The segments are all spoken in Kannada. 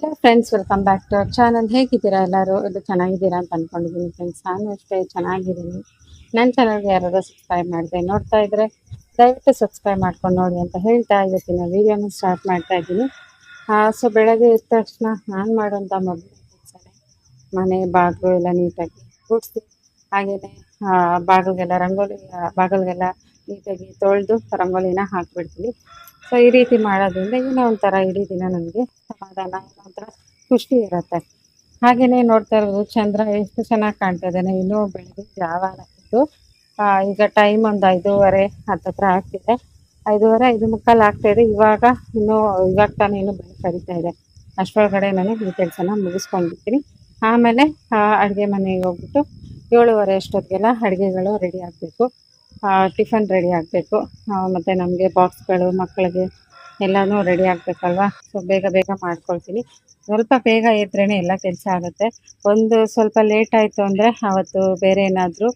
Hello friends welcome back to our channel ಹೇಗಿದ್ದೀರಾ ಎಲ್ಲರೂ? ಇದು ಚೆನ್ನಾಗಿದ್ದೀರಾ ಅಂತ ಅನ್ಕೊಂಡಿದ್ದೀನಿ ಫ್ರೆಂಡ್ಸ್ ನಾನು ಅಷ್ಟೇ ಚೆನ್ನಾಗಿದ್ದೀನಿ. ನನ್ನ ಚಾನಲ್ಗೆ ಯಾರಾದರೂ ಸಬ್ಸ್ಕ್ರೈಬ್ ಮಾಡಿದೆ, ನೋಡ್ತಾ ಇದ್ರೆ ದಯವಿಟ್ಟು ಸಬ್ಸ್ಕ್ರೈಬ್ ಮಾಡ್ಕೊಂಡು ನೋಡಿ ಅಂತ ಹೇಳ್ತಾ ಇವತ್ತಿನ ವೀಡಿಯೋನ ಸ್ಟಾರ್ಟ್ ಮಾಡ್ತಾ ಇದ್ದೀನಿ. ಸೊ ಬೆಳಗ್ಗೆ ಎದ್ದ ತಕ್ಷಣ ನಾನು ಮಾಡೋಂಥ ಮೊಬೈಲ್ ಕೆಲಸನೇ ಮನೆ ಬಾಗಿಲು ಎಲ್ಲ ನೀಟಾಗಿ ಗುಡಿಸಿ ಹಾಗೆಯೇ ಬಾಗಿಲಿಗೆಲ್ಲ ರಂಗೋಲಿ ಬಾಗಿಲಿಗೆಲ್ಲ ನೀಟಾಗಿ ತೊಳೆದು ರಂಗೋಲಿನ ಹಾಕ್ಬಿಡ್ತೀವಿ. ಸೊ ಈ ರೀತಿ ಮಾಡೋದ್ರಿಂದ ಏನೋ ಒಂಥರ ಇಡೀ ದಿನ ನನಗೆ ಸಮಾಧಾನ, ಒಂಥರ ಖುಷಿ ಇರುತ್ತೆ. ಹಾಗೆಯೇ ನೋಡ್ತಾ ಇರೋದು ಚಂದ್ರ ಎಷ್ಟು ಚೆನ್ನಾಗಿ ಕಾಣ್ತಾ ಇದ್ದಾನೆ. ಇನ್ನೂ ಬೆಳಗ್ಗೆ ಜಾವ ಆಗಿತ್ತು ಈಗ ಟೈಮ್ ಒಂದು ಐದೂವರೆ ಹತ್ತತ್ರ ಆಗ್ತಿದೆ. ಐದೂವರೆ, ಐದು ಮುಕ್ಕಾಲು ಆಗ್ತಾ ಇದೆ. ಇವಾಗ ಇನ್ನೂ, ಇವಾಗ ತಾನೇ ಇನ್ನೂ ಬೆಳೆ ಕರಿತಾ ಇದೆ. ಅಷ್ಟರೊಳಗಡೆ ನಾನು ಈ ಕೆಲಸನ ಮುಗಿಸ್ಕೊಂಡಿರ್ತೀನಿ. ಆಮೇಲೆ ಅಡುಗೆ ಮನೆಗೆ ಹೋಗ್ಬಿಟ್ಟು ಏಳುವರೆ ಅಷ್ಟೊತ್ತಿಗೆಲ್ಲ ಅಡುಗೆಗಳು ರೆಡಿ ಆಗಬೇಕು. ಟಿಫನ್ ರೆಡಿ ಆಗಬೇಕು. ಮತ್ತು ನಮಗೆ ಬಾಕ್ಸ್ಗಳು ಮಕ್ಕಳಿಗೆ ಎಲ್ಲನೂ ರೆಡಿ ಆಗಬೇಕಲ್ವಾ? ಸೊ ಬೇಗ ಬೇಗ ಮಾಡ್ಕೊಳ್ತೀನಿ. ಸ್ವಲ್ಪ ಬೇಗ ಎದ್ರೇ ಎಲ್ಲ ಕೆಲಸ ಆಗುತ್ತೆ. ಒಂದು ಸ್ವಲ್ಪ ಲೇಟ್ ಆಯಿತು ಅಂದರೆ ಅವತ್ತು ಬೇರೆ ಏನಾದರೂ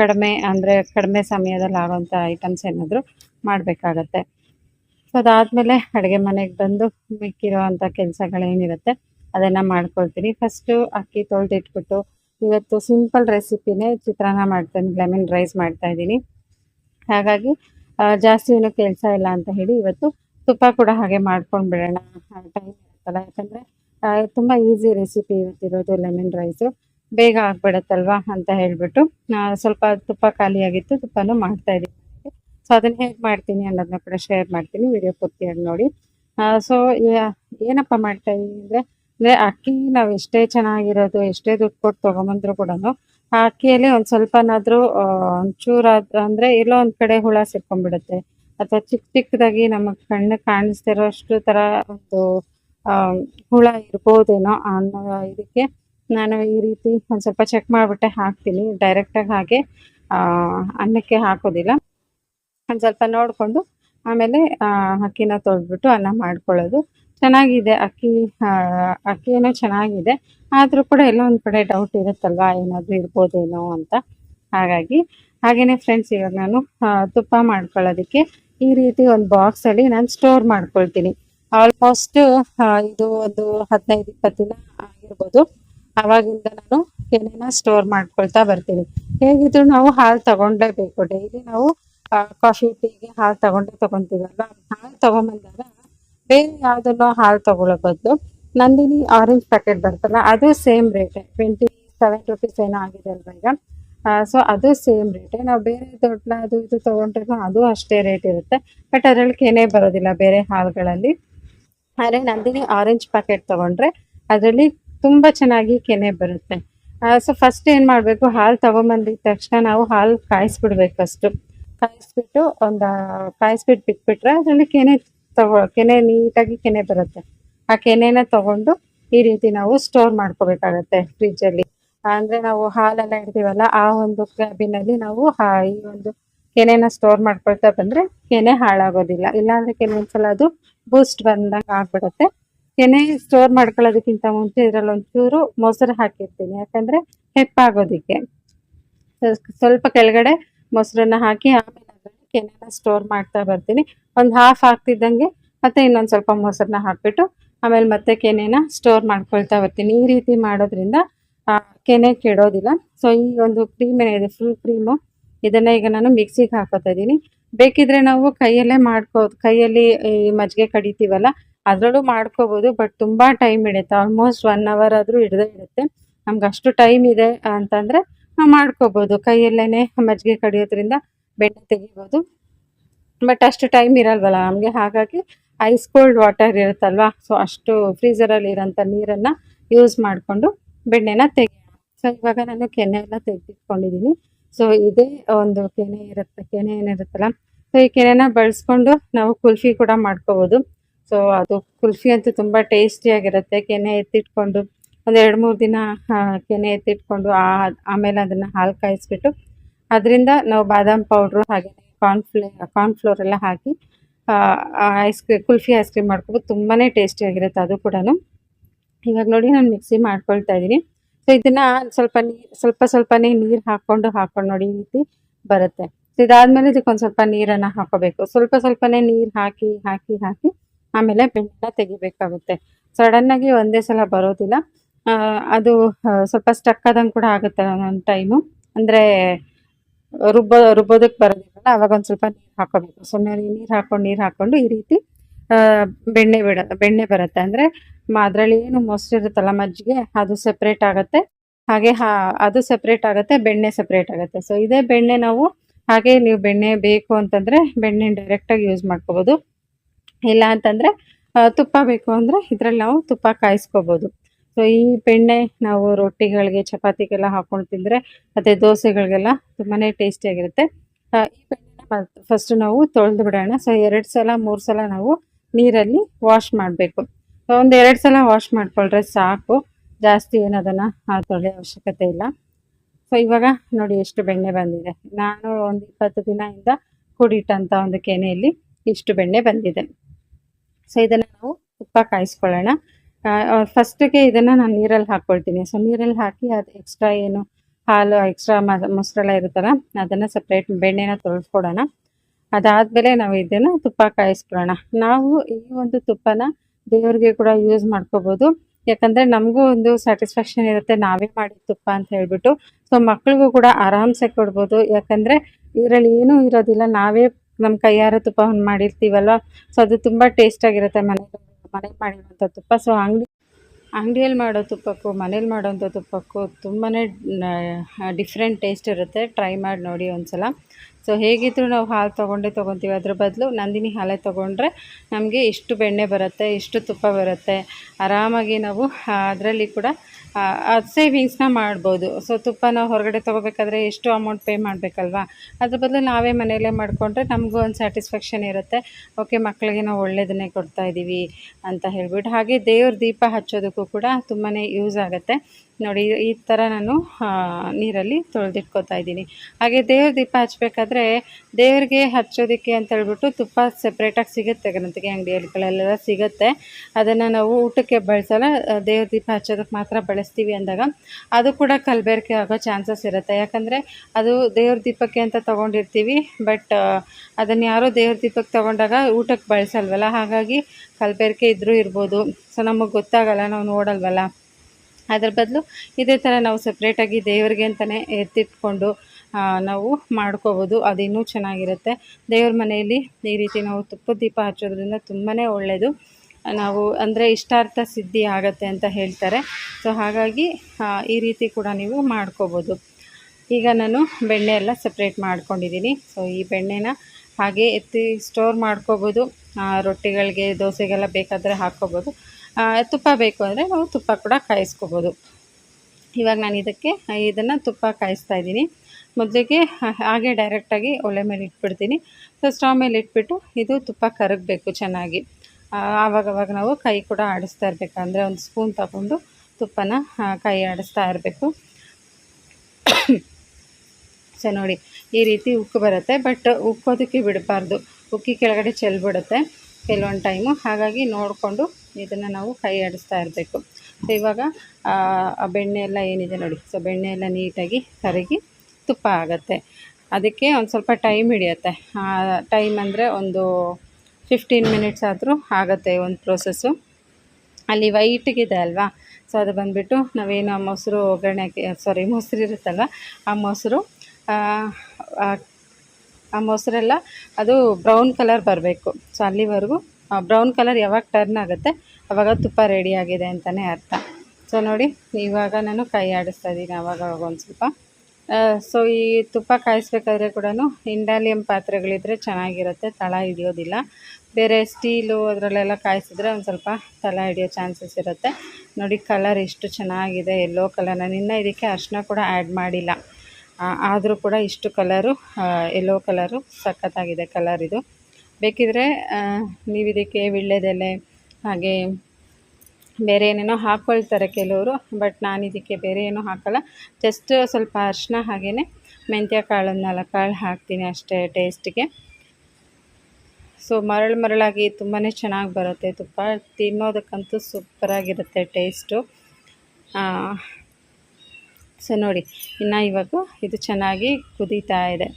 ಕಡಿಮೆ ಅಂದರೆ ಕಡಿಮೆ ಸಮಯದಲ್ಲಿ ಆಗೋಂಥ ಐಟಮ್ಸ್ ಏನಾದರೂ ಮಾಡಬೇಕಾಗತ್ತೆ. ಸೊ ಅದಾದಮೇಲೆ ಅಡುಗೆ ಮನೆಗೆ ಬಂದು ಮಿಕ್ಕಿರೋವಂಥ ಕೆಲಸಗಳೇನಿರುತ್ತೆ, ಅದನ್ನು ಮಾಡ್ಕೊಳ್ತೀನಿ. ಫಸ್ಟು ಅಕ್ಕಿ ತೊಳೆದಿಟ್ಬಿಟ್ಟು ಇವತ್ತು ಸಿಂಪಲ್ ರೆಸಿಪಿನೇ ಚಿತ್ರಾನ್ನ ಮಾಡ್ತೀನಿ, ಲೆಮನ್ ರೈಸ್ ಮಾಡ್ತಾ ಇದ್ದೀನಿ. ಹಾಗಾಗಿ ಜಾಸ್ತಿ ಏನು ಕೆಲಸ ಇಲ್ಲ ಅಂತ ಹೇಳಿ ಇವತ್ತು ತುಪ್ಪ ಕೂಡ ಹಾಗೆ ಮಾಡ್ಕೊಂಡು ಬಿಡೋಣ ಟೈಮ್ ಇರುತ್ತಲ್ಲ. ಯಾಕಂದರೆ ತುಂಬ ಈಸಿ ರೆಸಿಪಿ ಇವತ್ತಿರೋದು ಲೆಮನ್ ರೈಸು. ಬೇಗ ಆಗ್ಬಿಡತ್ತಲ್ವಾ ಅಂತ ಹೇಳ್ಬಿಟ್ಟು ಸ್ವಲ್ಪ ತುಪ್ಪ ಖಾಲಿಯಾಗಿತ್ತು ತುಪ್ಪನೂ ಮಾಡ್ತಾ ಇದ್ದೀನಿ. ಸೊ, ಅದನ್ನು ಹೇಗೆ ಮಾಡ್ತೀನಿ ಅನ್ನೋದನ್ನ ಕೂಡ ಶೇರ್ ಮಾಡ್ತೀನಿ, ವಿಡಿಯೋ ಪೂರ್ತಿಯಾಗಿ ನೋಡಿ. ಸೊ ಏನಪ್ಪ ಮಾಡ್ತಾ ಇದ್ದೀನಿ ಅಂದರೆ ಅಂದರೆ ಅಕ್ಕಿ ನಾವು ಎಷ್ಟೇ ಚೆನ್ನಾಗಿರೋದು, ಎಷ್ಟೇ ದುಡ್ಡು ಕೊಟ್ಟು ತೊಗೊಂಬಂದ್ರು ಕೂಡ ಆ ಅಕ್ಕಿಯಲ್ಲಿ ಒಂದು ಸ್ವಲ್ಪನಾದರೂ ಒಂಚೂರಾದ ಅಂದರೆ ಎಲ್ಲೋ ಒಂದು ಕಡೆ ಹುಳ ಸೇರ್ಕೊಂಡ್ಬಿಡುತ್ತೆ. ಅಥವಾ ಚಿಕ್ಕ ಚಿಕ್ಕದಾಗಿ ನಮ್ಮ ಕಣ್ಣು ಕಾಣಿಸ್ತಿರೋಷ್ಟು ಥರ ಒಂದು ಹುಳ ಇರ್ಬೋದೇನೋ ಅನ್ನೋ ಇದಕ್ಕೆ ನಾನು ಈ ರೀತಿ ಒಂದು ಸ್ವಲ್ಪ ಚೆಕ್ ಮಾಡಿಬಿಟ್ಟೆ, ಹಾಕ್ತೀನಿ. ಡೈರೆಕ್ಟಾಗಿ ಹಾಗೆ ಅನ್ನಕ್ಕೆ ಹಾಕೋದಿಲ್ಲ. ಒಂದು ಸ್ವಲ್ಪ ನೋಡಿಕೊಂಡು ಆಮೇಲೆ ಅಕ್ಕಿನ ತೊಳೆದ್ಬಿಟ್ಟು ಅನ್ನ ಮಾಡ್ಕೊಳ್ಳೋದು. ಚೆನ್ನಾಗಿದೆ ಅಕ್ಕಿ ಆ, ಅಕ್ಕಿ ಏನೋ ಚೆನ್ನಾಗಿದೆ. ಆದರೂ ಕೂಡ ಎಲ್ಲೋ ಒಂದು ಕಡೆ ಡೌಟ್ ಇರುತ್ತಲ್ವಾ ಏನಾದರೂ ಇರ್ಬೋದೇನೋ ಅಂತ. ಹಾಗಾಗಿ ಹಾಗೆಯೇ ಫ್ರೆಂಡ್ಸ್ ಇವಾಗ ನಾನು ತುಪ್ಪ ಮಾಡ್ಕೊಳ್ಳೋದಕ್ಕೆ ಈ ರೀತಿ ಒಂದು ಬಾಕ್ಸಲ್ಲಿ ನಾನು ಸ್ಟೋರ್ ಮಾಡ್ಕೊಳ್ತೀನಿ. ಆಲ್ಮೋಸ್ಟ್ ಇದು ಒಂದು ಹದಿನೈದು ಇಪ್ಪತ್ತು ದಿನ ಆಗಿರ್ಬೋದು. ಆವಾಗಿಂದ ನಾನು ಕೆನೆನ ಸ್ಟೋರ್ ಮಾಡ್ಕೊಳ್ತಾ ಬರ್ತೀನಿ. ಹೇಗಿದ್ರು ನಾವು ಹಾಲು ತಗೊಂಡೇಬೇಕು ಡೈಲಿ ನಾವು ಕಾಫಿ ಟೀಗೆ ಹಾಲು ತಗೊಂಡೇ ತಗೊಂತೀವಲ್ವ? ಹಾಲು ತಗೊಂಬಂದಾಗ ಬೇರೆ ಯಾವುದನ್ನೋ ಹಾಲು ತಗೊಳ್ಳೋ ಬದಲು ನಂದಿನಿ ಆರೆಂಜ್ ಪ್ಯಾಕೆಟ್ ಬರ್ತಲ್ಲ, ಅದು same rate twenty seven rupees ಏನೋ ಆಗಿದೆ ಅಲ್ವಾ ಈಗ. ಸೊ ಅದು ಸೇಮ್ ರೇಟ್ ನಾವು ಬೇರೆ ದೊಡ್ಡ ಅದು ಇದು ತೊಗೊಂಡ್ರೆ ಅದು ಅಷ್ಟೇ ರೇಟ್ ಇರುತ್ತೆ. ಬಟ್ ಅದರಲ್ಲಿ ಕೆನೆ ಬರೋದಿಲ್ಲ ಬೇರೆ ಹಾಲುಗಳಲ್ಲಿ. ಆದರೆ ನಂದಿನಿ ಆರೆಂಜ್ ಪ್ಯಾಕೆಟ್ ತೊಗೊಂಡ್ರೆ ಅದರಲ್ಲಿ ತುಂಬ ಚೆನ್ನಾಗಿ ಕೆನೆ ಬರುತ್ತೆ. ಸೊ ಫಸ್ಟ್ ಏನು ಮಾಡಬೇಕು, ಹಾಲು ತೊಗೊಂಬಂದಿದ ತಕ್ಷಣ ನಾವು ಹಾಲು ಕಾಯಿಸ್ಬಿಡ್ಬೇಕು ಫಸ್ಟು ಕಾಯಿಸ್ಬಿಟ್ಟು ಒಂದು ಕಾಯಿಸ್ಬಿಟ್ಟು ಬಿಟ್ಬಿಟ್ರೆ ಅದರಲ್ಲಿ ಕೆನೆ ತಗೋ, ಕೆನೆ ನೀಟಾಗಿ ಕೆನೆ ಬರುತ್ತೆ. ಆ ಕೆನೆನ ತಗೊಂಡು ಈ ರೀತಿ ನಾವು ಸ್ಟೋರ್ ಮಾಡ್ಕೋಬೇಕಾಗತ್ತೆ ಫ್ರಿಜ್ಜಲ್ಲಿ ಅಂದ್ರೆ ನಾವು ಹಾಲೆಲ್ಲ ಇಡ್ತೀವಲ್ಲ, ಆ ಒಂದು ಕ್ಯಾಬಿನಲ್ಲಿ ನಾವು ಹಾ, ಈ ಒಂದು ಕೆನೆನ ಸ್ಟೋರ್ ಮಾಡ್ಕೊಳ್ತಾ ಬಂದ್ರೆ ಕೆನೆ ಹಾಳಾಗೋದಿಲ್ಲ. ಇಲ್ಲಾಂದರೆ ಕೆಲವೊಂದ್ಸಲ ಅದು ಬೂಸ್ಟ್ ಬಂದಂಗೆ ಆಗ್ಬಿಡುತ್ತೆ. ಕೆನೆ ಸ್ಟೋರ್ ಮಾಡ್ಕೊಳ್ಳೋದಕ್ಕಿಂತ ಮುಂಚೆ ಇದರಲ್ಲಿ ಒಂಚೂರು ಮೊಸರು ಹಾಕಿರ್ತೀನಿ. ಯಾಕಂದ್ರೆ ಹೆಪ್ಪಾಗೋದಿಕ್ಕೆ. ಸ್ವಲ್ಪ- ಕೆಳಗಡೆ ಮೊಸರನ್ನ ಹಾಕಿ ಆಮೇಲೆ ಕೆನೆನ ಸ್ಟೋರ್ ಮಾಡ್ತಾ ಬರ್ತೀನಿ. ಒಂದು ಹಾಫ್ ಆಗ್ತಿದ್ದಂಗೆ ಮತ್ತೆ ಇನ್ನೊಂದು ಸ್ವಲ್ಪ ಮೊಸರನ್ನ ಹಾಕ್ಬಿಟ್ಟು ಆಮೇಲೆ ಮತ್ತೆ ಕೆನೆನ ಸ್ಟೋರ್ ಮಾಡ್ಕೊಳ್ತಾ ಬರ್ತೀನಿ. ಈ ರೀತಿ ಮಾಡೋದ್ರಿಂದ ಕೆನೆ ಕೆಡೋದಿಲ್ಲ. ಸೊ ಈ ಒಂದು ಕ್ರೀಮ್ ಏನಿದೆ ಫುಲ್ ಕ್ರೀಮು ಇದನ್ನ ಈಗ ನಾನು ಮಿಕ್ಸಿಗೆ ಹಾಕೋತಾ ಇದ್ದೀನಿ. ಬೇಕಿದ್ರೆ ನಾವು ಕೈಯಲ್ಲೇ ಮಾಡ್ಕೋ, ಕೈಯಲ್ಲಿ ಈ ಮಜ್ಜಿಗೆ ಕಡಿತೀವಲ್ಲ, ಅದರಲ್ಲೂ ಮಾಡ್ಕೋಬೋದು ಬಟ್ ತುಂಬ ಟೈಮ್ ಹಿಡಿಯುತ್ತೆ. ಆಲ್ಮೋಸ್ಟ್ ಒನ್ ಅವರ್ ಆದರೂ ಹಿಡ್ದೇ ಇರುತ್ತೆ. ನಮ್ಗೆ ಅಷ್ಟು ಟೈಮ್ ಇದೆ ಅಂತಂದರೆ ನಾವು ಮಾಡ್ಕೋಬೋದು. ಕೈಯಲ್ಲೇ ಮಜ್ಜಿಗೆ ಕಡಿಯೋದ್ರಿಂದ ಬೆಣ್ಣೆ ತೆಗಿಬೋದು. ಬಟ್ ಅಷ್ಟು ಟೈಮ್ ಇರಲ್ವಲ್ಲ, ನಮಗೆ ಹಾಗಾಗಿ ಐಸ್ ಕೋಲ್ಡ್ ವಾಟರ್ ಇರುತ್ತಲ್ವಾ? ಸೊ ಅಷ್ಟು ಫ್ರೀಸರಲ್ಲಿ ಇರೋಂಥ ನೀರನ್ನು ಯೂಸ್ ಮಾಡಿಕೊಂಡು ಬೆಣ್ಣೆನ ತೆಗಿಯೋಣ ಸೊ ಇವಾಗ ನಾನು ಕೆನೆ ಎಲ್ಲ ತೆಗೆದಿಟ್ಕೊಂಡಿದ್ದೀನಿ ಸೊ ಇದೇ ಒಂದು ಕೆನೆ ಇರುತ್ತೆ, ಕೆನೆ ಏನಿರುತ್ತಲ್ಲ ಸೊ ಈ ಕೆನೆನ ಬಳಸ್ಕೊಂಡು ನಾವು ಕುಲ್ಫಿ ಕೂಡ ಮಾಡ್ಕೋಬೋದು. ಸೊ ಅದು ಕುಲ್ಫಿ ಅಂತೂ ತುಂಬ ಟೇಸ್ಟಿಯಾಗಿರುತ್ತೆ ಕೆನೆ ಎತ್ತಿಟ್ಕೊಂಡು ಒಂದು ಎರಡು ಮೂರು ದಿನ ಕೆನೆ ಎತ್ತಿಟ್ಕೊಂಡು ಆಮೇಲೆ ಅದನ್ನು ಹಾಲು ಕಾಯಿಸ್ಬಿಟ್ಟು, ಅದರಿಂದ ನಾವು ಬಾದಾಮ್ ಪೌಡ್ರು ಹಾಗೆ ಕಾರ್ನ್ಫ್ಲೇ ಕಾರ್ನ್ಫ್ಲೋರ್ ಎಲ್ಲ ಹಾಕಿ ice cream kulfi ice cream ಮಾಡ್ಕೊಬೋದು. ತುಂಬಾ ಟೇಸ್ಟಿಯಾಗಿರುತ್ತೆ ಅದು ಕೂಡ ಇವಾಗ ನೋಡಿ ನಾನು ಮಿಕ್ಸಿ ಮಾಡ್ಕೊಳ್ತಾ ಇದ್ದೀನಿ. ಸೊ ಇದನ್ನು ಸ್ವಲ್ಪ ನೀರು ಸ್ವಲ್ಪ ಸ್ವಲ್ಪನೇ ನೀರು ಹಾಕ್ಕೊಂಡು ಹಾಕ್ಕೊಂಡು ನೋಡಿ ಈ ರೀತಿ ಬರುತ್ತೆ. ಸೊ ಇದಾದಮೇಲೆ ಇದಕ್ಕೊಂದು ಸ್ವಲ್ಪ ನೀರನ್ನು ಹಾಕೋಬೇಕು. ಸ್ವಲ್ಪ ಸ್ವಲ್ಪನೇ ನೀರು ಹಾಕಿ ಹಾಕಿ ಹಾಕಿ ಆಮೇಲೆ ಬೆಣ್ಣೆನ ತೆಗಿಬೇಕಾಗುತ್ತೆ. ಸಡನ್ನಾಗಿ ಒಂದೇ ಸಲ ಬರೋದಿಲ್ಲ. ಅದು ಸ್ವಲ್ಪ ಸ್ಟಕ್ ಆದಂಗೆ ಕೂಡ ಆಗುತ್ತೆ ಒಂದೊಂದು ಟೈಮು ಅಂದರೆ ರುಬ್ಬೋ, ರುಬ್ಬೋದಕ್ಕೆ ಬರೋದಿಲ್ಲ ಅವಾಗ ಒಂದು ಸ್ವಲ್ಪ ನೀರು ಹಾಕೋಬೇಕು. ಸುಮ್ಮನೆ ನೀರು ಹಾಕೊಂಡು ನೀರು ಹಾಕೊಂಡು ಈ ರೀತಿ ಬೆಣ್ಣೆ ಬಿಡ, ಬೆಣ್ಣೆ ಬರುತ್ತೆ. ಅಂದರೆ ಅದರಲ್ಲಿ ಏನು ಮೊಸರು ಇರುತ್ತಲ್ಲ ಮಜ್ಜಿಗೆ, ಅದು ಸಪ್ರೇಟ್ ಆಗುತ್ತೆ. ಹಾಗೆ ಅದು ಸಪ್ರೇಟ್ ಆಗುತ್ತೆ, ಬೆಣ್ಣೆ ಸಪ್ರೇಟ್ ಆಗುತ್ತೆ. ಸೊ ಇದೇ ಬೆಣ್ಣೆ ನಾವು, ಹಾಗೆ ನೀವು ಬೆಣ್ಣೆ ಬೇಕು ಅಂತಂದರೆ, ಬೆಣ್ಣೆ ಡೈರೆಕ್ಟಾಗಿ ಯೂಸ್ ಮಾಡ್ಕೋಬೋದು. ಇಲ್ಲ ಅಂತಂದರೆ ತುಪ್ಪ ಬೇಕು ಅಂದರೆ ಇದರಲ್ಲಿ ನಾವು ತುಪ್ಪ ಕಾಯಿಸ್ಕೋಬೋದು. ಸೊ ಈ ಬೆಣ್ಣೆ ನಾವು ರೊಟ್ಟಿಗಳಿಗೆ, ಚಪಾತಿಗೆಲ್ಲ ಹಾಕೊಂಡು ತಿಂದರೆ ಮತ್ತು ದೋಸೆಗಳಿಗೆಲ್ಲ ತುಂಬಾ ಟೇಸ್ಟಿಯಾಗಿರುತ್ತೆ ಈ ಬೆಣ್ಣೆನ ಫಸ್ಟ್ ನಾವು ತೊಳೆದು ಬಿಡೋಣ. ಸೊ ಎರಡು ಸಲ, ಮೂರು ಸಲ ನಾವು ನೀರಲ್ಲಿ ವಾಶ್ ಮಾಡಬೇಕು. ಸೊ ಒಂದು ಎರಡು ಸಲ ವಾಶ್ ಮಾಡಿಕೊಳ್ರೆ ಸಾಕು. ಜಾಸ್ತಿ ಏನು ಅದನ್ನು ತೊಳೆ ಅವಶ್ಯಕತೆ ಇಲ್ಲ. ಸೊ ಇವಾಗ ನೋಡಿ ಎಷ್ಟು ಬೆಣ್ಣೆ ಬಂದಿದೆ. ನಾನು ಒಂದು ಇಪ್ಪತ್ತು ದಿನದಿಂದ ಕೂಡಿಟ್ಟಂಥ ಒಂದು ಕೆನೆಯಲ್ಲಿ ಇಷ್ಟು ಬೆಣ್ಣೆ ಬಂದಿದೆ. ಸೊ ಇದನ್ನು ನಾವು ತುಪ್ಪ ಕಾಯಿಸ್ಕೊಳ್ಳೋಣ. ಫಸ್ಟಿಗೆ ಇದನ್ನು ನಾನು ನೀರಲ್ಲಿ ಹಾಕ್ಕೊಳ್ತೀನಿ ಸೊ ನೀರಲ್ಲಿ ಹಾಕಿ ಅದು ಎಕ್ಸ್ಟ್ರಾ ಏನು ಹಾಲು ಎಕ್ಸ್ಟ್ರಾ ಮೊಸರೆಲ್ಲ ಇರುತ್ತಲ್ಲ, ಅದನ್ನು ಸಪ್ರೇಟ್ ಬೆಣ್ಣೆನ ತೊಳೆಸ್ಕೊಡೋಣ. ಅದಾದಮೇಲೆ ನಾವು ಇದನ್ನು ತುಪ್ಪ ಕಾಯಿಸ್ಕೊಳ್ಳೋಣ. ನಾವು ಈ ಒಂದು ತುಪ್ಪನ ದೇವ್ರಿಗೆ ಕೂಡ ಯೂಸ್ ಮಾಡ್ಕೋಬೋದು. ಯಾಕಂದರೆ ನಮಗೂ ಒಂದು ಸ್ಯಾಟಿಸ್ಫ್ಯಾಕ್ಷನ್ ಇರುತ್ತೆ ನಾವೇ ಮಾಡಿದ ತುಪ್ಪ ಅಂತ ಹೇಳ್ಬಿಟ್ಟು. ಸೊ ಮಕ್ಳಿಗೂ ಕೂಡ ಆರಾಮ್ಸೆ ಕೊಡ್ಬೋದು. ಯಾಕಂದರೆ ಇದರಲ್ಲಿ ಏನೂ ಇರೋದಿಲ್ಲ. ನಾವೇ ನಮ್ಮ ಕೈಯಾರ ತುಪ್ಪವನ್ನು ಮಾಡಿರ್ತೀವಲ್ವ? ಸೊ ಅದು ತುಂಬ ಟೇಸ್ಟಾಗಿರುತ್ತೆ ಮನೇಲಿ ಮನೇಲಿ ಮಾಡಿರುವಂಥ ತುಪ್ಪ. ಸೊ ಅಂಗಡಿ, ಅಂಗಡಿಯಲ್ಲಿ ಮಾಡೋ ತುಪ್ಪಕ್ಕೂ, ಮನೇಲಿ ಮಾಡೋವಂಥ ತುಪ್ಪಕ್ಕೂ ತುಂಬಾ ಡಿಫ್ರೆಂಟ್ ಟೇಸ್ಟ್ ಇರುತ್ತೆ. ಟ್ರೈ ಮಾಡಿ ನೋಡಿ ಒಂದ್ಸಲ. ಸೊ ಹೇಗಿದ್ದರೂ ನಾವು ಹಾಲು ತೊಗೊಂಡೇ ತೊಗೊತೀವಿ. ಅದ್ರ ಬದಲು ನಂದಿನಿ ಹಾಲೇ ತೊಗೊಂಡ್ರೆ ನಮಗೆ ಇಷ್ಟು ಬೆಣ್ಣೆ ಬರುತ್ತೆ, ಇಷ್ಟು ತುಪ್ಪ ಬರುತ್ತೆ. ಆರಾಮಾಗಿ ನಾವು ಅದರಲ್ಲಿ ಕೂಡ ಸೇವಿಂಗ್ಸ್ನ ಮಾಡ್ಬೋದು. ಸೊ ತುಪ್ಪ ನಾವು ಹೊರಗಡೆ ತೊಗೋಬೇಕಾದ್ರೆ ಎಷ್ಟು ಅಮೌಂಟ್ ಪೇ ಮಾಡಬೇಕಲ್ವಾ? ಅದ್ರ ಬದಲು ನಾವೇ ಮನೆಯಲ್ಲೇ ಮಾಡಿಕೊಂಡ್ರೆ ನಮಗೂ ಒಂದು ಸ್ಯಾಟಿಸ್ಫ್ಯಾಕ್ಷನ್ ಇರುತ್ತೆ. ಓಕೆ ಮಕ್ಕಳಿಗೆ ನಾವು ಒಳ್ಳೆಯದನ್ನೇ ಕೊಡ್ತಾ ಇದ್ದೀವಿ ಅಂತ ಹೇಳ್ಬಿಟ್ಟು. ಹಾಗೆ ದೇವ್ರ ದೀಪ ಹಚ್ಚೋದಕ್ಕೂ ಕೂಡ ತುಂಬಾ ಯೂಸ್ ಆಗುತ್ತೆ. ನೋಡಿ, ಈ ಥರ ನಾನು ನೀರಲ್ಲಿ ತೊಳೆದಿಟ್ಕೋತಾ ಇದ್ದೀನಿ. ಹಾಗೆ ದೇವ್ರ ದೀಪ ಹಚ್ಚಬೇಕಾದ್ರೆ ದೇವ್ರಿಗೆ ಹಚ್ಚೋದಕ್ಕೆ ಅಂತ ಹೇಳ್ಬಿಟ್ಟು ತುಪ್ಪ ಸಪ್ರೇಟಾಗಿ ಸಿಗುತ್ತೆ ಗ್ರಂಥಿಗೆ ಅಂಗಡಿಯಲ್ಲೆಲ್ಲ ಸಿಗುತ್ತೆ. ಅದನ್ನು ನಾವು ಊಟಕ್ಕೆ ಬಳಸಲ್ಲ ದೇವ್ರ ದೀಪ ಹಚ್ಚೋದಕ್ಕೆ ಮಾತ್ರ ಬಳಸ್ತೀವಿ ಅಂದಾಗ ಅದು ಕೂಡ ಕಲಬೆರಕೆ ಆಗೋ ಚಾನ್ಸಸ್ ಇರುತ್ತೆ. ಯಾಕಂದರೆ ಅದು ದೇವ್ರ ದೀಪಕ್ಕೆ ಅಂತ ತೊಗೊಂಡಿರ್ತೀವಿ, ಬಟ್ ಅದನ್ನು ಯಾರೋ ದೇವ್ರ ದೀಪಕ್ಕೆ ತೊಗೊಂಡಾಗ ಊಟಕ್ಕೆ ಬಳಸಲ್ವಲ್ಲ, ಹಾಗಾಗಿ ಕಲಬೆರಕೆ ಇದ್ದರೂ ಇರ್ಬೋದು. ಸೊ, ನಮಗೆ ಗೊತ್ತಾಗಲ್ಲ, ನಾವು ನೋಡಲ್ವಲ್ಲ. ಅದ್ರ ಬದಲು ಇದೇ ಥರ ನಾವು ಸಪ್ರೇಟಾಗಿ ದೇವ್ರಿಗೆ ಅಂತಲೇ ಎತ್ತಿಟ್ಕೊಂಡು ನಾವು ಮಾಡ್ಕೋಬೋದು. ಅದು ಇನ್ನೂ ಚೆನ್ನಾಗಿರುತ್ತೆ. ದೇವ್ರ ಮನೆಯಲ್ಲಿ ಈ ರೀತಿ ನಾವು ತುಪ್ಪದ ದೀಪ ಹಚ್ಚೋದ್ರಿಂದ ತುಂಬಾ ಒಳ್ಳೆಯದು ನಾವು ಅಂದರೆ ಇಷ್ಟಾರ್ಥ ಸಿದ್ಧಿ ಆಗತ್ತೆ ಅಂತ ಹೇಳ್ತಾರೆ. ಸೊ ಹಾಗಾಗಿ ಈ ರೀತಿ ಕೂಡ ನೀವು ಮಾಡ್ಕೋಬೋದು. ಈಗ ನಾನು ಬೆಣ್ಣೆ ಎಲ್ಲ ಸಪ್ರೇಟ್ ಮಾಡ್ಕೊಂಡಿದ್ದೀನಿ. ಸೊ ಈ ಬೆಣ್ಣೆನ ಹಾಗೆ ಎತ್ತಿ ಸ್ಟೋರ್ ಮಾಡ್ಕೋಬೋದು. ರೊಟ್ಟಿಗಳಿಗೆ, ದೋಸೆಗೆಲ್ಲ ಬೇಕಾದರೆ ಹಾಕ್ಕೋಬೋದು. ತುಪ್ಪ ಬೇಕು ಅಂದರೆ ನಾವು ತುಪ್ಪ ಕೂಡ ಕಾಯಿಸ್ಕೋಬೋದು. ಇವಾಗ ನಾನು ಇದಕ್ಕೆ, ಇದನ್ನು ತುಪ್ಪ ಕಾಯಿಸ್ತಾ ಇದ್ದೀನಿ. ಮೊದಲಿಗೆ ಹಾಗೆ ಡೈರೆಕ್ಟಾಗಿ ಒಲೆ ಮೇಲೆ ಇಟ್ಬಿಡ್ತೀನಿ. ಸೊ ಸ್ಟವ್ ಇಟ್ಬಿಟ್ಟು ಇದು ತುಪ್ಪ ಕರಗಬೇಕು ಚೆನ್ನಾಗಿ. ಆವಾಗವಾಗ ನಾವು ಕೈ ಕೂಡ ಆಡಿಸ್ತಾ ಇರಬೇಕು ಅಂದರೆ ಒಂದು ಸ್ಪೂನ್ ತಗೊಂಡು ತುಪ್ಪನ ಕೈ ಆಡಿಸ್ತಾ ಇರಬೇಕು. ಸೊ ನೋಡಿ, ಈ ರೀತಿ ಉಕ್ಕು ಬರುತ್ತೆ ಬಟ್ ಉಕ್ಕೋದಕ್ಕೆ ಬಿಡಬಾರ್ದು. ಉಕ್ಕಿ ಕೆಳಗಡೆ ಚೆಲ್ಬಿಡುತ್ತೆ. ಕೆಲವೊಂದು ಟೈಮು. ಹಾಗಾಗಿ ನೋಡಿಕೊಂಡು ಇದನ್ನು ನಾವು ಕೈ ಆಡಿಸ್ತಾ ಇರಬೇಕು. ಸೊ ಇವಾಗ, ಆ ಬೆಣ್ಣೆ ಎಲ್ಲ ಏನಿದೆ ನೋಡಿ. ಸೊ ಬೆಣ್ಣೆ ಎಲ್ಲ ನೀಟಾಗಿ ಕರಗಿ ತುಪ್ಪ ಆಗುತ್ತೆ. ಅದಕ್ಕೆ ಒಂದು ಸ್ವಲ್ಪ ಟೈಮ್ ಹಿಡಿಯುತ್ತೆ. ಟೈಮ್ ಅಂದರೆ ಒಂದು ಫಿಫ್ಟೀನ್ ಮಿನಿಟ್ಸ್ ಆದರೂ ಆಗುತ್ತೆ ಒಂದು ಪ್ರೊಸೆಸ್ಸು ಅಲ್ಲಿ ವೈಟಿಗಿದೆ ಅಲ್ವಾ? ಸೊ ಅದು ಬಂದುಬಿಟ್ಟು ನಾವೇನು ಆ ಮೊಸರು ಒಗ್ಗರಣೆ ಸಾರಿ ಮೊಸರು ಇರುತ್ತಲ್ವ? ಆ ಮೊಸರು ಆ, ಮೊಸರೆಲ್ಲ ಅದು ಬ್ರೌನ್ ಕಲರ್ ಬರಬೇಕು. ಸೊ ಅಲ್ಲಿವರೆಗೂ ಬ್ರೌನ್ ಕಲರ್ ಯಾವಾಗ ಟರ್ನ್ ಆಗುತ್ತೆ ಆವಾಗ ತುಪ್ಪ ರೆಡಿ ಆಗಿದೆ ಅಂತಲೇ ಅರ್ಥ. ಸೊ ನೋಡಿ ಇವಾಗ ನಾನು ಕೈ ಆಡಿಸ್ತಾ ಇದ್ದೀನಿ ಆವಾಗ ಒಂದು ಸ್ವಲ್ಪ. ಸೊ ಈ ತುಪ್ಪ ಕಾಯಿಸ್ಬೇಕಾದ್ರೆ ಕೂಡ ಇಂಡಾಲಿಯಂ ಪಾತ್ರೆಗಳಿದ್ರೆ ಚೆನ್ನಾಗಿರುತ್ತೆ ತಳ ಹಿಡಿಯೋದಿಲ್ಲ. ಬೇರೆ ಸ್ಟೀಲು ಅದರಲ್ಲೆಲ್ಲ ಕಾಯಿಸಿದ್ರೆ ಒಂದು ಸ್ವಲ್ಪ ತಳ ಹಿಡಿಯೋ ಚಾನ್ಸಸ್ ಇರುತ್ತೆ. ನೋಡಿ ಕಲರ್ ಎಷ್ಟು ಚೆನ್ನಾಗಿದೆ ಎಲ್ಲೋ ಕಲರ್ ನಾನು ಇನ್ನೂ ಇದಕ್ಕೆ ಅರ್ಶಿನ ಕೂಡ ಆ್ಯಡ್ ಮಾಡಿಲ್ಲ. ಆದರೂ ಕೂಡ ಇಷ್ಟು ಕಲರು ಎಲ್ಲೋ ಕಲರು, ಸಖತ್ತಾಗಿದೆ ಕಲರ್ ಇದು. ಬೇಕಿದ್ರೆ ನೀವು ಇದಕ್ಕೆ ವಿಳ್ಳೆದೆಲೆ, ಹಾಗೆ ಬೇರೆ ಏನೇನೋ ಹಾಕ್ಕೊಳ್ತಾರೆ ಕೆಲವರು, ಬಟ್ ನಾನು ಇದಕ್ಕೆ ಬೇರೆ ಏನೂ ಹಾಕಲ್ಲ. ಜಸ್ಟ್ ಸ್ವಲ್ಪ ಅರಿಶಿನ ಹಾಗೆಯೇ ಮೆಂತ್ಯ ಕಾಳು ನಾಲ್ಕು ಕಾಳು ಹಾಕ್ತೀನಿ ಅಷ್ಟೇ ಟೇಸ್ಟಿಗೆ ಸೊ ಮರಳು ಮರಳಾಗಿ ತುಂಬಾ ಚೆನ್ನಾಗಿ ಬರುತ್ತೆ ತುಪ್ಪ. ತಿನ್ನೋದಕ್ಕಂತೂ ಸೂಪರಾಗಿರುತ್ತೆ ಟೇಸ್ಟು ಸೊ ನೋಡಿ, ಇನ್ನು ಇವಾಗ ಇದು ಚೆನ್ನಾಗಿ ಕುದೀತಾ ಇದೆ.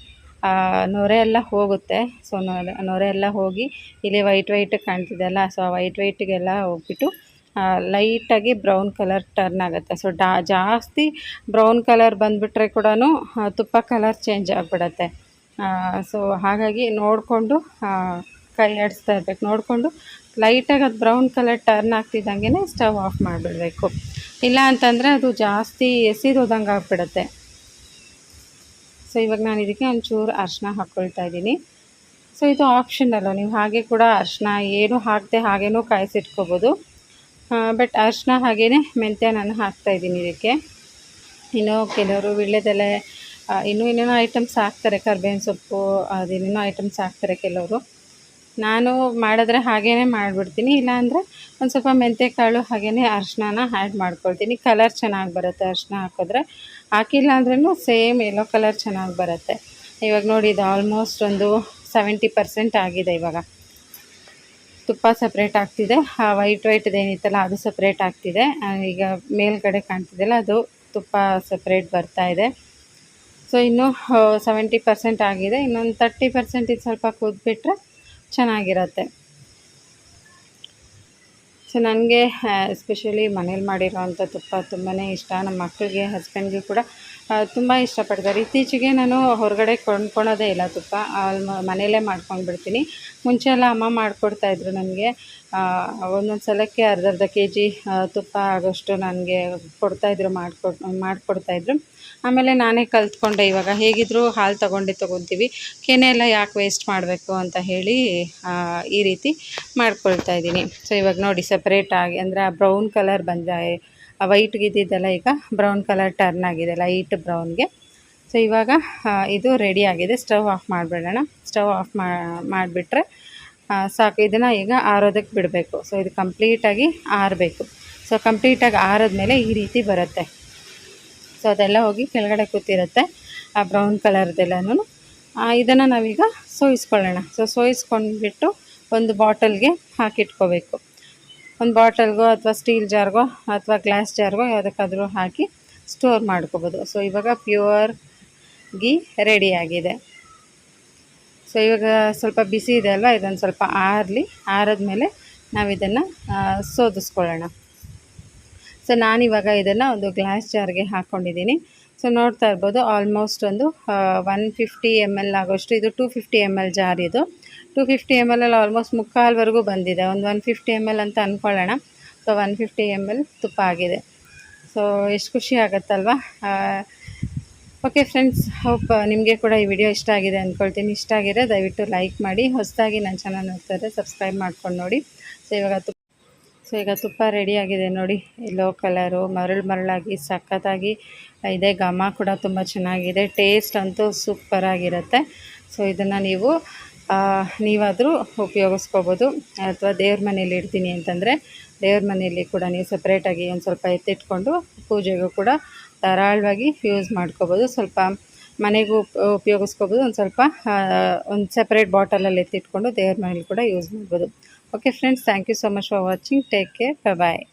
ನೊರೆ ಎಲ್ಲ ಹೋಗುತ್ತೆ. ಸೊ ನೊರೆ ನೊರೆ ಎಲ್ಲ ಹೋಗಿ ಇಲ್ಲಿ ವೈಟ್ ವೈಟ್ ಕಾಣ್ತಿದೆಯಲ್ಲ ಸೊ ಆ ವೈಟ್ ವೈಟ್ಗೆಲ್ಲ ಹೋಗ್ಬಿಟ್ಟು ಲೈಟಾಗಿ ಬ್ರೌನ್ ಕಲರ್ ಟರ್ನ್ ಆಗುತ್ತೆ. ಸೊ ಡಾ, ಜಾಸ್ತಿ ಬ್ರೌನ್ ಕಲರ್ ಬಂದುಬಿಟ್ರೆ ಕೂಡ ತುಪ್ಪ ಕಲರ್ ಚೇಂಜ್ ಆಗಿಬಿಡತ್ತೆ. ಸೊ ಹಾಗಾಗಿ ನೋಡಿಕೊಂಡು ಕೈ ಆಡಿಸ್ತಾ ಇರ್ಬೇಕು ನೋಡಿಕೊಂಡು ಲೈಟಾಗಿ ಅದು ಬ್ರೌನ್ ಕಲರ್ ಟರ್ನ್ ಆಗ್ತಿದ್ದಂಗೆ ಸ್ಟವ್ ಆಫ್ ಮಾಡಿಬಿಡ್ಬೇಕು. ಇಲ್ಲ ಅಂತಂದರೆ ಅದು ಜಾಸ್ತಿ ಎಸಿದೋದಂಗೆ ಆಗ್ಬಿಡುತ್ತೆ. ಸೊ, ಇವಾಗ ನಾನು ಇದಕ್ಕೆ ಒಂಚೂರು ಅರ್ಶಿನ ಹಾಕ್ಕೊಳ್ತಾ ಇದ್ದೀನಿ. ಸೊ, ಇದು ಆಪ್ಷನಲ್ಲು ನೀವು ಹಾಗೆ ಕೂಡ ಅರ್ಶಿನ ಏನು ಹಾಕದೆ ಹಾಗೇನೂ ಕಾಯಿಸಿಟ್ಕೋಬೋದು. ಬಟ್ ಅರ್ಶಿನ ಹಾಗೆಯೇ ಮೆಂತ್ಯ ನಾನು ಹಾಕ್ತಾಯಿದ್ದೀನಿ ಇದಕ್ಕೆ. ಇನ್ನು ಕೆಲವರು ವೀಳ್ಯದೆಲೆ ಇನ್ನೂ ಇನ್ನೇನೋ ಐಟಮ್ಸ್ ಹಾಕ್ತಾರೆ. ಕರ್ಬೇವಿನ ಸೊಪ್ಪು, ಅದೇನೇನೋ ಐಟಮ್ಸ್ ಹಾಕ್ತಾರೆ ಕೆಲವರು. ನಾನು ಮಾಡಿದ್ರೆ ಹಾಗೇ ಮಾಡಿಬಿಡ್ತೀನಿ, ಇಲ್ಲಾಂದರೆ ಒಂದು ಸ್ವಲ್ಪ ಮೆಂತ್ಯ ಕಾಳು ಹಾಗೇ ಅರ್ಶಿನ ಆ್ಯಡ್ ಮಾಡ್ಕೊಳ್ತೀನಿ. ಕಲರ್ ಚೆನ್ನಾಗಿ ಬರುತ್ತೆ ಅರ್ಶಿನ ಹಾಕಿದ್ರೆ. ಹಾಕಿಲ್ಲ ಅಂದ್ರೂ ಸೇಮ್ ಎಲ್ಲೋ ಕಲರ್ ಚೆನ್ನಾಗಿ ಬರುತ್ತೆ. ಇವಾಗ ನೋಡಿ, ಇದು ಆಲ್ಮೋಸ್ಟ್ ಒಂದು ಸೆವೆಂಟಿ ಪರ್ಸೆಂಟ್ ಆಗಿದೆ ಇವಾಗ. ತುಪ್ಪ ಸಪ್ರೇಟ್ ಆಗ್ತಿದೆ. ಆ ವೈಟ್ ವೈಟ್ದು ಏನಿತ್ತಲ್ಲ, ಅದು ಸಪ್ರೇಟ್ ಆಗ್ತಿದೆ. ಈಗ ಮೇಲ್ಗಡೆ ಕಾಣ್ತಿದೆಯಲ್ಲ, ಅದು ತುಪ್ಪ ಸಪ್ರೇಟ್ ಬರ್ತಾ ಇದೆ. ಸೊ ಇನ್ನೂ ಸೆವೆಂಟಿ ಪರ್ಸೆಂಟ್ ಆಗಿದೆ. ಇನ್ನೊಂದು ತರ್ಟಿ ಪರ್ಸೆಂಟ್ ಇದು ಸ್ವಲ್ಪ ಕುದ್ಬಿಟ್ರೆ ಚೆನ್ನಾಗಿರತ್ತೆ. ಸೊ ನನಗೆ ಎಸ್ಪೆಷಲಿ ಮನೇಲಿ ಮಾಡಿರೋವಂಥ ತುಪ್ಪ ತುಂಬಾ ಇಷ್ಟ. ನಮ್ಮ ಮಕ್ಕಳಿಗೆ ಹಸ್ಬೆಂಡ್ಗೆ ಕೂಡ ತುಂಬ ಇಷ್ಟಪಡ್ತಾರೆ. ಇತ್ತೀಚೆಗೆ ನಾನು ಹೊರಗಡೆ ಕೊಂಡ್ಕೊಳೋದೇ ಇಲ್ಲ ತುಪ್ಪ. ಆಲ್ಮ ಮನೆಯಲ್ಲೇ ಮಾಡ್ಕೊಂಡು ಬಿಡ್ತೀನಿ ಮುಂಚೆ ಎಲ್ಲ ಅಮ್ಮ ಮಾಡಿಕೊಡ್ತಾಯಿದ್ರು ನನಗೆ. ಒಂದೊಂದು ಸಲಕ್ಕೆ ಅರ್ಧ ಅರ್ಧ ಕೆ ಜಿ ತುಪ್ಪ ಆಗೋಷ್ಟು ನನಗೆ ಕೊಡ್ತಾಯಿದ್ರು ಮಾಡಿಕೊಡ್ ಮಾಡಿಕೊಡ್ತಾಯಿದ್ರು ಆಮೇಲೆ ನಾನೇ ಕಲ್ತ್ಕೊಂಡೆ ಇವಾಗ. ಹೇಗಿದ್ದರೂ ಹಾಲು ತಗೊಂಡೆ ತೊಗೊತೀವಿ. ಕೆನೆ ಎಲ್ಲ ಯಾಕೆ ವೇಸ್ಟ್ ಮಾಡಬೇಕು ಅಂತ ಹೇಳಿ ಈ ರೀತಿ ಮಾಡ್ಕೊಳ್ತಾ ಇದ್ದೀನಿ. ಸೊ ಇವಾಗ ನೋಡಿ ಸಪ್ರೇಟಾಗಿ ಅಂದರೆ ಆ ಬ್ರೌನ್ ಕಲರ್ ಬಂದ ವೈಟ್ಗಿದ್ದಿದ್ದೆಲ್ಲ ಈಗ ಬ್ರೌನ್ ಕಲರ್ ಟರ್ನ್ ಆಗಿದೆ ಲೈಟ್ ಬ್ರೌನ್ಗೆ ಸೊ ಇವಾಗ ಇದು ರೆಡಿ ಆಗಿದೆ. ಸ್ಟವ್ ಆಫ್ ಮಾಡಿಬಿಡೋಣ. ಸ್ಟವ್ ಆಫ್ ಮಾಡಿಬಿಟ್ರೆ ಸಾಕು. ಇದನ್ನು ಈಗ ಆರೋದಕ್ಕೆ ಬಿಡಬೇಕು. ಸೊ ಇದು ಕಂಪ್ಲೀಟಾಗಿ ಆರಬೇಕು. ಸೊ ಕಂಪ್ಲೀಟಾಗಿ ಆರಿದ್ಮೇಲೆ ಈ ರೀತಿ ಬರುತ್ತೆ. ಸೊ ಅದೆಲ್ಲ ಹೋಗಿ ಕೆಳಗಡೆ ಕೂತಿರುತ್ತೆ, ಆ ಬ್ರೌನ್ ಕಲರ್ದೆಲ್ಲನೂ ಇದನ್ನು ನಾವೀಗ ಸೋಯಿಸ್ಕೊಳ್ಳೋಣ. ಸೊ ಸೋಯಿಸ್ಕೊಂಡ್ಬಿಟ್ಟು ಒಂದು ಬಾಟಲ್ಗೆ ಹಾಕಿಟ್ಕೋಬೇಕು. ಒಂದು ಬಾಟಲ್ಗೋ ಅಥವಾ ಸ್ಟೀಲ್ ಜಾರ್ಗೋ ಅಥವಾ ಗ್ಲಾಸ್ ಜಾರ್ಗೋ ಯಾವುದಕ್ಕಾದರೂ ಹಾಕಿ ಸ್ಟೋರ್ ಮಾಡ್ಕೋಬೋದು. ಸೊ ಇವಾಗ ಪ್ಯೂರ್ ಗೀ ರೆಡಿಯಾಗಿದೆ ಸೊ ಇವಾಗ ಸ್ವಲ್ಪ ಬಿಸಿ ಇದೆ ಅಲ್ವಾ? ಇದೊಂದು ಸ್ವಲ್ಪ ಆರಲಿ, ಆರಿದ್ಮೇಲೆ ನಾವು ಇದನ್ನು ಸೋದಿಸ್ಕೊಳ್ಳೋಣ. ಸೊ ನಾನಿವಾಗ ಇದನ್ನು ಒಂದು ಗ್ಲಾಸ್ ಜಾರ್ಗೆ ಹಾಕ್ಕೊಂಡಿದ್ದೀನಿ ಸೊ ನೋಡ್ತಾ ಇರ್ಬೋದು ಆಲ್ಮೋಸ್ಟ್ ಒಂದು ಒನ್ ಫಿಫ್ಟಿ ಎಂ ಎಲ್ ಆಗೋಷ್ಟು, ಇದು two fifty M L jar ಇದು. Two fifty M L almost ಮುಕ್ಕಾಲ್ವರೆಗೂ ಬಂದಿದೆ. ಒಂದು ಒನ್ ಫಿಫ್ಟಿ ಎಂ ಎಲ್ ಅಂತ ಅಂದ್ಕೊಳ್ಳೋಣ so one fifty M L ತುಪ್ಪ ಆಗಿದೆ. ಸೊ ಎಷ್ಟು ಖುಷಿ ಆಗುತ್ತಲ್ವಾ? ಓಕೆ ಫ್ರೆಂಡ್ಸ್ ಹೋಪ್ ನಿಮಗೆ ಕೂಡ ಈ ವಿಡಿಯೋ ಇಷ್ಟ ಆಗಿದೆ ಅಂದ್ಕೊಳ್ತೀನಿ ಇಷ್ಟ ಆಗಿದೆ ದಯವಿಟ್ಟು ಲೈಕ್ ಮಾಡಿ, ಹೊಸದಾಗಿ ನನ್ನ ಚಾನಲ್ ನೋಡ್ತಾರೆ ಸಬ್ಸ್ಕ್ರೈಬ್ ಮಾಡ್ಕೊಂಡು ನೋಡಿ. ಸೊ ಇವಾಗ ಸೊ ಈಗ ತುಪ್ಪ ರೆಡಿಯಾಗಿದೆ ನೋಡಿ. ಎಲ್ಲೋ ಕಲರು ಮರಳು ಮರಳಾಗಿ, ಸಖತ್ತಾಗಿ ಇದೆ. ಘಮ ಕೂಡ ತುಂಬ ಚೆನ್ನಾಗಿದೆ. ಟೇಸ್ಟ್ ಅಂತೂ ಸೂಪರಾಗಿರುತ್ತೆ ಸೊ ಇದನ್ನು ನೀವು ನೀವಾದರೂ ಉಪಯೋಗಿಸ್ಕೋಬೋದು. ಅಥವಾ ದೇವ್ರ ಮನೇಲಿ ಇಡ್ತೀನಿ ಅಂತಂದರೆ ದೇವ್ರ ಮನೆಯಲ್ಲಿ ಕೂಡ ನೀವು ಸಪ್ರೇಟಾಗಿ ಒಂದು ಸ್ವಲ್ಪ ಎತ್ತಿಟ್ಕೊಂಡು ಪೂಜೆಗೂ ಕೂಡ ಧಾರಾಳವಾಗಿ ಯೂಸ್ ಮಾಡ್ಕೋಬೋದು. ಸ್ವಲ್ಪ ಮನೆಗೂ ಉಪ್, ಉಪಯೋಗಿಸ್ಕೋಬೋದು. ಒಂದು ಸ್ವಲ್ಪ ಒಂದು ಸಪ್ರೇಟ್ ಬಾಟಲಲ್ಲಿ ಎತ್ತಿಟ್ಕೊಂಡು ದೇವ್ರ ಮನೇಲಿ ಕೂಡ ಯೂಸ್ ಮಾಡ್ಬೋದು. Okay friends, thank you so much for watching. Take care. Bye-bye.